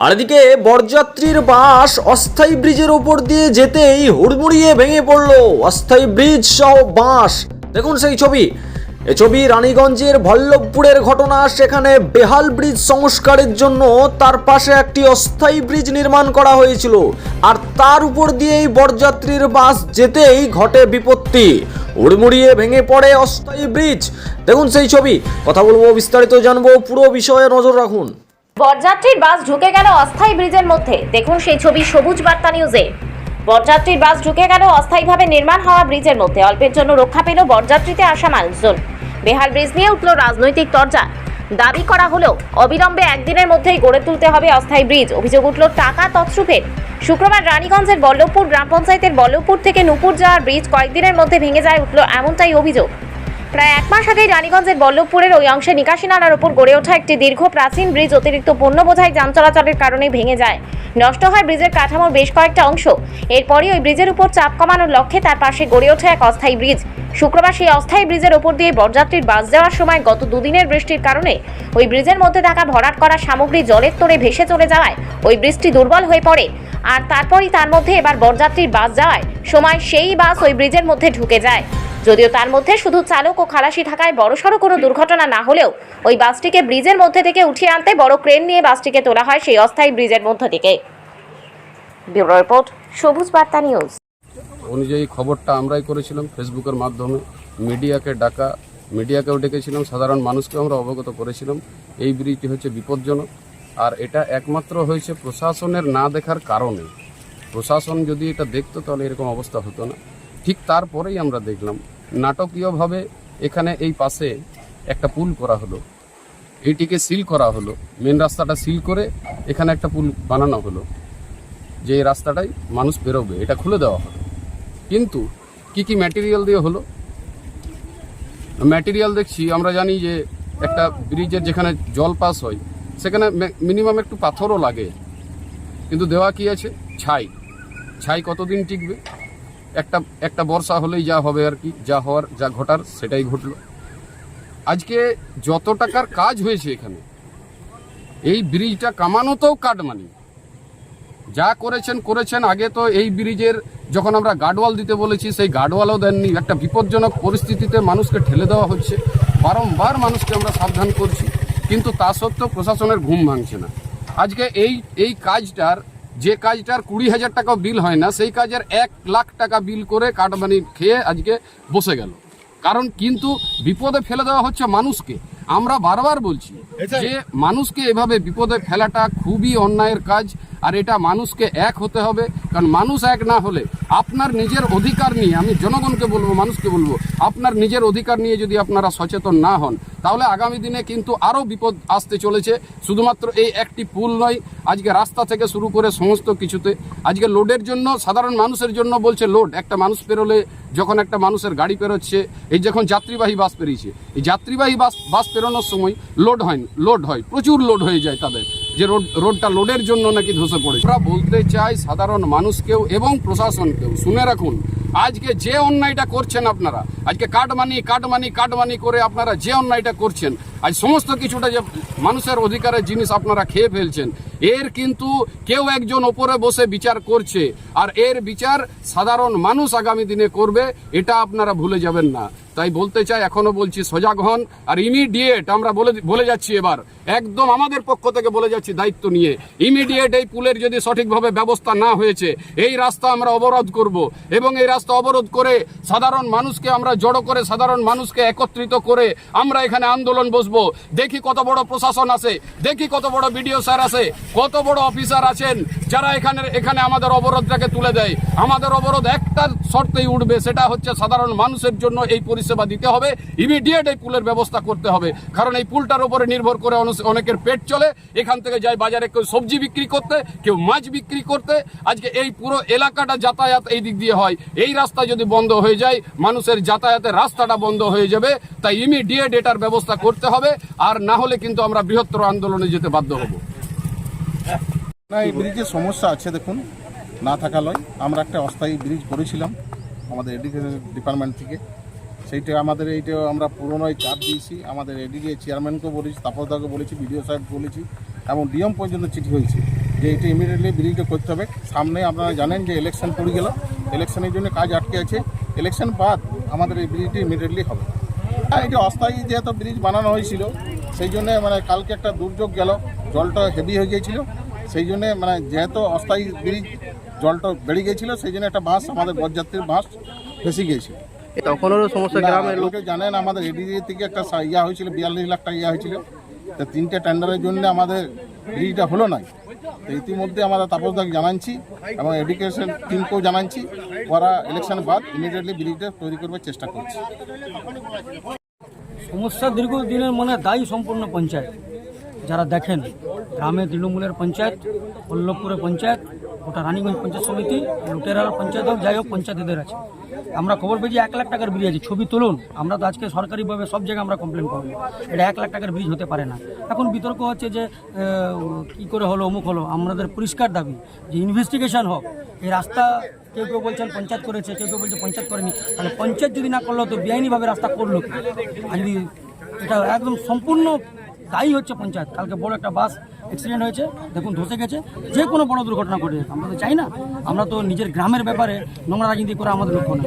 আর এদিকে বরযাত্রীর বাস অস্থায়ী ব্রিজের ওপর দিয়ে যেতেই হুড়মুড়িয়ে ভেঙে পড়ল। অস্থায়ী ব্রিজ সহ বাঁশ দেখুন সেই ছবি। এ ছবি রানীগঞ্জের ভল্লভপুরের ঘটনা। সেখানে বেহাল ব্রিজ সংস্কারের জন্য তার পাশে একটি অস্থায়ী ব্রিজ নির্মাণ করা হয়েছিল। আর তার উপর দিয়েই বরযাত্রীর বাস যেতেই ঘটে বিপত্তি। উড়মুড়িয়ে ভেঙে পড়ে অস্থায়ী ব্রিজ। দেখুন সেই ছবি। কথা বলব, বিস্তারিত জানব, পুরো বিষয়ে নজর রাখুন। বরযাত্রীর বাস ঢুকে গেল অস্থায়ী ব্রিজের মধ্যে। দেখুন সেই ছবি সবুজ বার্তা নিউজে। বরযাত্রীর বাস ঢুকে গেল অস্থায়ীভাবে নির্মাণ হওয়া ব্রিজের মধ্যে। অল্পের জন্য রক্ষা পেল বরযাত্রীতে আসা মানুষজন। বেহাল ব্রিজ নিয়ে উঠল রাজনৈতিক তরজা। দাবি করা হলেও অবিলম্বে একদিনের মধ্যেই গড়ে তুলতে হবে অস্থায়ী ব্রিজ। অভিযোগ উঠল টাকা তছরূপের। শুক্রবার রানীগঞ্জের বল্লভপুর গ্রাম পঞ্চায়েতের বল্লভপুর থেকে নুপুর যাওয়ার ব্রিজ কয়েকদিনের মধ্যে ভেঙে যায় উঠল এমনটাই অভিযোগ। প্রায় এক মাস আগেই রানীগঞ্জের বল্লভপুরের ওই অংশে নিকাশি নালার ওপর গড়ে ওঠা একটি দীর্ঘ প্রাচীন ব্রিজ অতিরিক্ত পণ্য বোঝাই যান চলাচলের কারণে ভেঙে যায়। নষ্ট হয় ব্রিজের কাঠামোর বেশ কয়েকটা অংশ। এরপরই ওই ব্রিজের উপর চাপ কমানোর লক্ষ্যে তার পাশে গড়ে ওঠে এক অস্থায়ী ব্রিজ। শুক্রবার সেই অস্থায়ী ব্রিজের ওপর দিয়ে বরযাত্রীর বাস যাওয়ার সময় গত দুদিনের বৃষ্টির কারণে ওই ব্রিজের মধ্যে থাকা ভরাট করা সামগ্রী জলের তোড়ে ভেসে চলে যাওয়ায় ওই ব্রিজটি দুর্বল হয়ে পড়ে। আর তারপরই তার মধ্যে এবার বরযাত্রীর বাস যাওয়ায় সময় সেই বাস ওই ব্রিজের মধ্যে ঢুকে যায়। যদিও তার মধ্যে শুধু চালক ও খালাসি থাকায় বড়সড় কোনো দুর্ঘটনা না হলেও ওই বাসটিকে ব্রিজের মধ্যে থেকে উঠিয়ে আনতে বড় ক্রেন নিয়ে বাসটিকে তোলা হয় সেই অস্থায়ী ব্রিজের মধ্য থেকে ব্যুরো রিপোর্ট, সবুজ বার্তা নিউজ। অনুযায়ী খবরটা আমরাই করেছিলাম ফেসবুকের মাধ্যমে। মিডিয়াকে ডাকা, মিডিয়াকেও ডেকেছিলাম, সাধারণ মানুষকে আমরা অবগত করেছিলাম। এই ব্রিজটি হচ্ছে বিপজ্জনক। আর এটা একমাত্র হয়েছে প্রশাসনের না দেখার কারণে। প্রশাসন যদি এটা দেখতো, তাহলে এরকম অবস্থা হতো না। ঠিক তারপরেই আমরা দেখলাম নাটকীয়ভাবে এখানে এই পাশে একটা পুল করা হলো। এইটিকে সিল করা হলো। মেন রাস্তাটা সিল করে এখানে একটা পুল বানানো হলো। যে এই রাস্তাটাই মানুষ বেরোবে, এটা খুলে দেওয়া হলো। কিন্তু কি কি ম্যাটেরিয়াল দিয়ে হলো? ম্যাটেরিয়াল দেখছি, আমরা জানি যে একটা ব্রিজের যেখানে জল পাস হয়, সেখানে মিনিমাম একটু পাথরও লাগে। কিন্তু দেওয়া কি আছে? ছাই। ছাই কতদিন টিকবে? একটা একটা বর্ষা হলেই যা হবে আর কি, যা হওয়ার, যা ঘটার, সেটাই ঘটলো। আজকে যত টাকার কাজ হয়েছে এখানে, এই ব্রিজটা কামানো কামানোতেও কাটমানি। যা করেছেন করেছেন, আগে তো এই ব্রিজের যখন আমরা গার্ডওয়াল দিতে বলেছি, সেই গার্ডওয়ালও দেননি। একটা বিপজ্জনক পরিস্থিতিতে মানুষকে ঠেলে দেওয়া হচ্ছে। বারংবার মানুষকে আমরা সাবধান করছি, কিন্তু তা সত্ত্বেও প্রশাসনের ঘুম ভাঙছে না। আজকে এই এই কাজটার যে কাজটার কুড়ি হাজার টাকা বিল হয় না সেই কাজের এক লাখ টাকা বিল করে কাটমানি খেয়ে আজকে বসে গেল। কারণ কিন্তু বিপদে ফেলে দেওয়া হচ্ছে মানুষকে। আমরা বারবার বলছি যে মানুষকে এভাবে বিপদে ফেলাটা খুবই অন্যায়ের কাজ। আর এটা মানুষকে এক হতে হবে, কারণ মানুষ এক না হলে আপনার নিজের অধিকার নিয়ে, আমি জনগণকে বলব, মানুষকে বলব, আপনার নিজের অধিকার নিয়ে যদি আপনারা সচেতন না হন, তাহলে আগামী দিনে কিন্তু আরও বিপদ আসতে চলেছে। শুধুমাত্র এই একটি পুল নয়, আজকে রাস্তা থেকে শুরু করে সমস্ত কিছুতে। আজকে লোডের জন্য, সাধারণ মানুষের জন্য বলছে লোড। একটা মানুষ পেরোলে, যখন একটা মানুষের গাড়ি পেরোচ্ছে, এই যখন যাত্রীবাহী বাস পেরিয়েছে, এই যাত্রীবাহী বাস বাস পেরোনোর সময় লোড হয় লোড হয়, প্রচুর লোড হয়ে যায় তাদের। যে রোড, রোডটা লোডের জন্য নাকি ধসে পড়েছে। আমরা বলতে চাই সাধারণ মানুষকেও এবং প্রশাসনকেও। শুনে রাখুন, আজকে যে অন্যায়টা করছেন আপনারা, আজকে কাটমানি কাটমানি কাটমানি করে আপনারা যে অন্যায়টা করছেন আজ সমস্ত কিছুটা যে মানুষের অধিকারের জিনিস আপনারা খেয়ে ফেলছেন, এর কিন্তু কেউ একজন ওপরে বসে বিচার করছে, আর এর বিচার সাধারণ মানুষ আগামী দিনে করবে, এটা আপনারা ভুলে যাবেন না। তাই বলতে চাই, এখনও বলছি, সজাগ হন, আর ইমিডিয়েট আমরা বলে বলে যাচ্ছি এবার, একদম আমাদের পক্ষ থেকে বলে যাচ্ছি দায়িত্ব নিয়ে। ইমিডিয়েট এই পুলের যদি সঠিকভাবে ব্যবস্থা না হয়েছে, এই রাস্তা আমরা অবরোধ করব, এবং এই রাস্তা অবরোধ করে সাধারণ মানুষকে আমরা জড়ো করে, সাধারণ মানুষকে একত্রিত করে আমরা এখানে আন্দোলন বসবো। দেখি কত বড় প্রশাসন আছে, দেখি কত বড় বিডিও স্যার আছে, কত বড় অফিসার আছেন যারা এখানে এখানে আমাদের অবরোধটাকে তুলে দেয়। আমাদের অবরোধ একটা শর্তেই উঠবে, সেটা হচ্ছে সাধারণ মানুষের জন্য এই পরিষেবা দিতে হবে ইমিডিয়েট এই পুলের ব্যবস্থা করতে হবে। কারণ এই পুলটার উপরে নির্ভর করে অনেক- অনেকের পেট চলে, এখান থেকে যায় বাজারে কেউ সবজি বিক্রি করতে, কেউ মাছ বিক্রি করতে। আজকে এই পুরো এলাকাটা যাতায়াত এই দিক দিয়ে হয়। এই রাস্তা যদি বন্ধ হয়ে যায়, মানুষের যাতায়াতের রাস্তাটা বন্ধ হয়ে যাবে, তাই ইমিডিয়েট এটার ব্যবস্থা করতে হবে। আর না হলে কিন্তু আমরা বৃহত্তর আন্দোলনে যেতে বাধ্য হব। না এই ব্রিজের সমস্যা আছে, দেখুন, না থাকা লয়। আমরা একটা অস্থায়ী ব্রিজ করেছিলাম আমাদের এডুকেশন ডিপার্টমেন্ট থেকে। সেইটা আমাদের এইটা আমরা পুরোনোই চাপ দিয়েছি। আমাদের এডিকে চেয়ারম্যানকেও বলেছি তাপসদাকে বলেছি, বিডিও সাহেব বলেছি, এবং ডিএম পর্যন্ত চিঠি হয়েছে যে এটা ইমিডিয়েটলি ব্রিজটা করতে হবে। সামনে আপনারা জানেন যে ইলেকশন পড়ে গেল। ইলেকশনের জন্য কাজ আটকে আছে। ইলেকশন বাদ আমাদের এই ব্রিজটি ইমিডিয়েটলি হবে। হ্যাঁ এটা অস্থায়ী যেহেতু ব্রিজ বানানো হয়েছিল সেই জন্যে মানে কালকে একটা দুর্যোগ গেল জলটা হেভি হয়ে গিয়েছিল। সেই জন্যে মানে যেহেতু অস্থায়ী ব্রিজ জলটা বেড়ে গিয়েছিল সেই জন্য একটা বাস আমাদের বরযাত্রীর বাস ফেসে গিয়েছিল। তখনও সমস্যা গ্রামের লোকে জানেন আমাদের এডিডি থেকে একটা ইয়া হয়েছিল বিয়াল্লিশ লাখ টাকা ইয়া হয়েছিল। তো তিনটে টেন্ডারের জন্য আমাদের ব্রিজটা হলো নাই। তো ইতিমধ্যে আমরা তাপসদাকে জানাচ্ছি এবং এডুকেশন টিমকেও জানাচ্ছি ওরা ইলেকশন বাদ ইমিডিয়েটলি ব্রিজটা তৈরি করবার চেষ্টা করছে। সমস্যা দীর্ঘদিনের মানে দায়ী সম্পূর্ণ পঞ্চায়েত। যারা দেখেন, গ্রামে তৃণমূলের পঞ্চায়েত বল্লভপুরের পঞ্চায়েত ওটা রানীগঞ্জ পঞ্চায়েত সমিতি, লুটেরার পঞ্চায়েত হোক, যাই হোক, পঞ্চায়েতদের আছে। আমরা খবর পেয়েছি এক লাখ টাকার ব্রিজ আছে, ছবি তুলুন। আমরা তো আজকে সরকারিভাবে সব জায়গায় আমরা কমপ্লেন করব। এটা এক লাখ টাকার ব্রিজ হতে পারে না। এখন বিতর্ক হচ্ছে যে কি করে হলো, অমুক হলো। আমাদের পরিষ্কার দাবি যে ইনভেস্টিগেশন হোক। এই রাস্তা কেউ কেউ বলছেন পঞ্চায়েত করেছে, কেউ কেউ বলছে পঞ্চায়েত করেনি। তাহলে পঞ্চায়েত যদি না করল, তো বেআইনিভাবে রাস্তা করল আর যদি এটা একদম সম্পূর্ণ দায়ী হচ্ছে পঞ্চায়েত। কালকে বড় একটা বাস অ্যাক্সিডেন্ট হয়েছে, দেখুন ধসে গেছে, যে কোনো বড় দুর্ঘটনা ঘটে, আমরা তো চাই না। আমরা তো নিজের গ্রামের ব্যাপারে নোংরা রাজনীতি করা আমাদের লক্ষ্য না